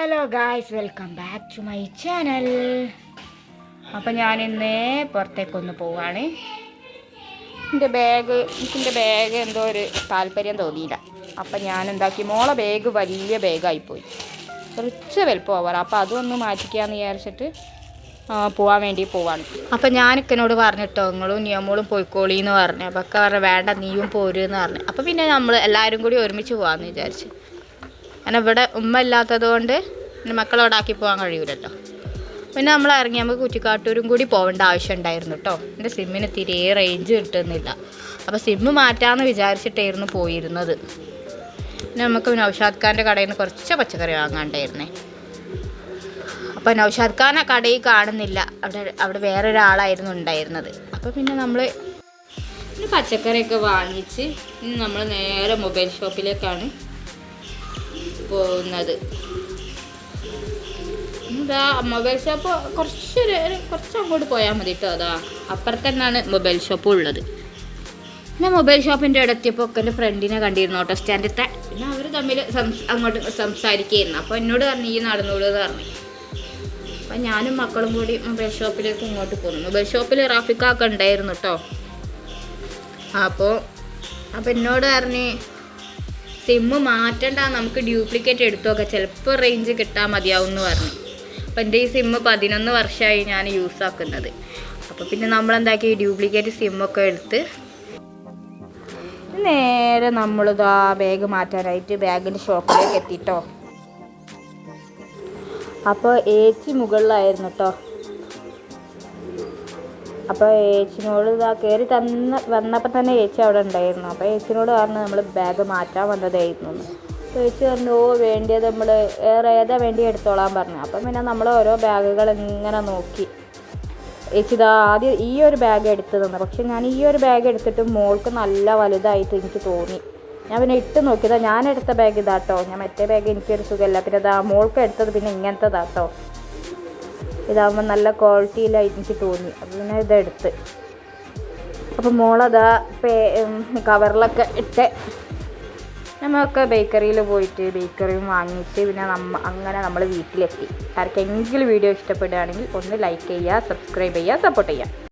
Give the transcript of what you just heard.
Hello guys welcome back to my channel അപ്പം ഞാനിന്ന് പുറത്തേക്കൊന്ന് പോവാണ്. എന്റെ ബാഗ് എനിക്കെന്റെ ബാഗ് എന്തോ ഒരു താല്പര്യം തോന്നിയില്ല. അപ്പം ഞാൻ എന്താക്കി മോളെ ബാഗ് വലിയ ബാഗായിപ്പോയി കുറച്ച് വലുപ്പം ഓവർ അപ്പം അതൊന്ന് മാറ്റിക്കാന്ന് വിചാരിച്ചിട്ട് പോകാൻ വേണ്ടി പോവാണ്. അപ്പം ഞാനിക്കനോട് പറഞ്ഞിട്ടോ നിങ്ങളും നിയമോളും പോയിക്കോളി എന്ന് പറഞ്ഞു. അപ്പം ഒക്കെ പറഞ്ഞു വേണ്ട നീയും പോരുന്ന് പറഞ്ഞു. അപ്പം പിന്നെ നമ്മൾ എല്ലാവരും കൂടി ഒരുമിച്ച് പോകാമെന്ന് വിചാരിച്ചു. കാരണം ഇവിടെ ഉമ്മ ഇല്ലാത്തത് കൊണ്ട് പിന്നെ മക്കളോടാക്കി പോകാൻ കഴിയൂലല്ലോ. പിന്നെ നമ്മൾ ഇറങ്ങി നമുക്ക് കുറ്റിക്കാട്ടൂരും കൂടി പോകേണ്ട ആവശ്യം ഉണ്ടായിരുന്നു കേട്ടോ എന്റെ സിമ്മിന് തീരെ റേഞ്ച് കിട്ടുന്നില്ല. അപ്പോൾ സിമ്മ് മാറ്റാമെന്ന് വിചാരിച്ചിട്ടായിരുന്നു പോയിരുന്നത്. പിന്നെ നമുക്ക് നൗഷാദ് ഖാന്റെ കടയിൽ നിന്ന് കുറച്ച് പച്ചക്കറി വാങ്ങാണ്ടായിരുന്നേ. അപ്പോൾ നൗഷാദ് ഖാൻ ആ കടയിൽ കാണുന്നില്ല. അവിടെ അവിടെ വേറൊരാളായിരുന്നു ഉണ്ടായിരുന്നത്. അപ്പോൾ പിന്നെ നമ്മൾ പച്ചക്കറിയൊക്കെ വാങ്ങിച്ച് നമ്മൾ നേരെ മൊബൈൽ ഷോപ്പിലേക്കാണ് പോകുന്നത്. എന്താ മൊബൈൽ ഷോപ്പ് കുറച്ചൊരു കുറച്ച് അങ്ങോട്ട് പോയാൽ മതി കേട്ടോ അതാ. അപ്പുറത്ത് തന്നെയാണ് മൊബൈൽ ഷോപ്പ് ഉള്ളത്. ഞാൻ മൊബൈൽ ഷോപ്പിന്റെ അവിടെ എത്തിയപ്പോൾ ഒക്കെ എന്റെ ഫ്രണ്ടിനെ കണ്ടിരുന്നു ഓട്ടോ സ്റ്റാൻഡിലത്തെ പിന്നെ അവർ തമ്മിൽ അങ്ങോട്ട് സംസാരിക്കുകയായിരുന്നു അപ്പോൾ എന്നോട് പറഞ്ഞു ഈ നടന്നോളൂ എന്ന് പറഞ്ഞു. അപ്പോൾ ഞാനും മക്കളും കൂടി മൊബൈൽ ഷോപ്പിലേക്ക് ഇങ്ങോട്ട് പോന്നു. മൊബൈൽ ഷോപ്പിൽ റാഫിക്കൊക്കെ ഉണ്ടായിരുന്നു കേട്ടോ അപ്പോൾ അപ്പോൾ എന്നോട് പറഞ്ഞ് സിമ്മ് മാറ്റണ്ട നമുക്ക് ഡ്യൂപ്ലിക്കേറ്റ് എടുത്തോക്കെ ചിലപ്പോൾ റേഞ്ച് കിട്ടാൻ മതിയാവും എന്ന് പറഞ്ഞു. അപ്പം എന്റെ ഈ സിമ്മ് പതിനൊന്ന് വർഷമായി ഞാൻ യൂസ് ആക്കുന്നത്. അപ്പോൾ പിന്നെ നമ്മളെന്താക്കി? ഡ്യൂപ്ലിക്കേറ്റ് സിമ്മൊക്കെ എടുത്ത് നേരെ നമ്മളിതാ ബാഗ് മാറ്റാനായിട്ട് ബാഗിന്റെ ഷോപ്പിലേക്ക് എത്തിട്ടോ. അപ്പോൾ ഏച്ചി മുകളിലായിരുന്നു കേട്ടോ അപ്പോൾ ഏച്ചിനോട് ഇതാ കയറി തന്ന വന്നപ്പോൾ തന്നെ ഏച്ചി അവിടെ ഉണ്ടായിരുന്നു. അപ്പോൾ ഏച്ചിനോട് പറഞ്ഞു നമ്മൾ ബാഗ് മാറ്റാൻ വന്നതായിരുന്നു. അപ്പോൾ ഏച്ചി പറഞ്ഞു ഓ വേണ്ടിയത് നമ്മൾ വേറെ ഏതാ വേണ്ടി എടുത്തോളാൻ പറഞ്ഞു. അപ്പം പിന്നെ നമ്മൾ ഓരോ ബാഗുകൾ ഇങ്ങനെ നോക്കി. ഏച്ചി ഇതാ ആദ്യം ഈ ഒരു ബാഗ് എടുത്തു തന്നു. പക്ഷെ ഞാൻ ഈ ഒരു ബാഗ് എടുത്തിട്ട് മോൾക്ക് നല്ല വലുതായിട്ട് എനിക്ക് തോന്നി. ഞാൻ പിന്നെ ഇട്ട് നോക്കിയതാ ഞാൻ എടുത്ത ബാഗ് ഇതാട്ടോ. ഞാൻ മറ്റേ ബാഗ് എനിക്കൊരു സുഖമില്ല. പിന്നെ ഇതാ മോൾക്ക് എടുത്തത് പിന്നെ ഇങ്ങനത്തതാട്ടോ. ഇതാകുമ്പോൾ നല്ല ക്വാളിറ്റിയിലായിട്ട് എനിക്ക് തോന്നി. അപ്പോൾ പിന്നെ ഇതെടുത്ത്. അപ്പോൾ മോളതാ പേ കവറിലൊക്കെ ഇട്ട് നമ്മളൊക്കെ ബേക്കറിയിൽ പോയിട്ട് ബേക്കറിയും വാങ്ങിച്ച് പിന്നെ നമ്മ അങ്ങനെ നമ്മൾ വീട്ടിലെത്തി. ആർക്കെങ്കിലും വീഡിയോ ഇഷ്ടപ്പെടുകയാണെങ്കിൽ ഒന്ന് ലൈക്ക് ചെയ്യുക സബ്സ്ക്രൈബ് ചെയ്യുക സപ്പോർട്ട് ചെയ്യുക.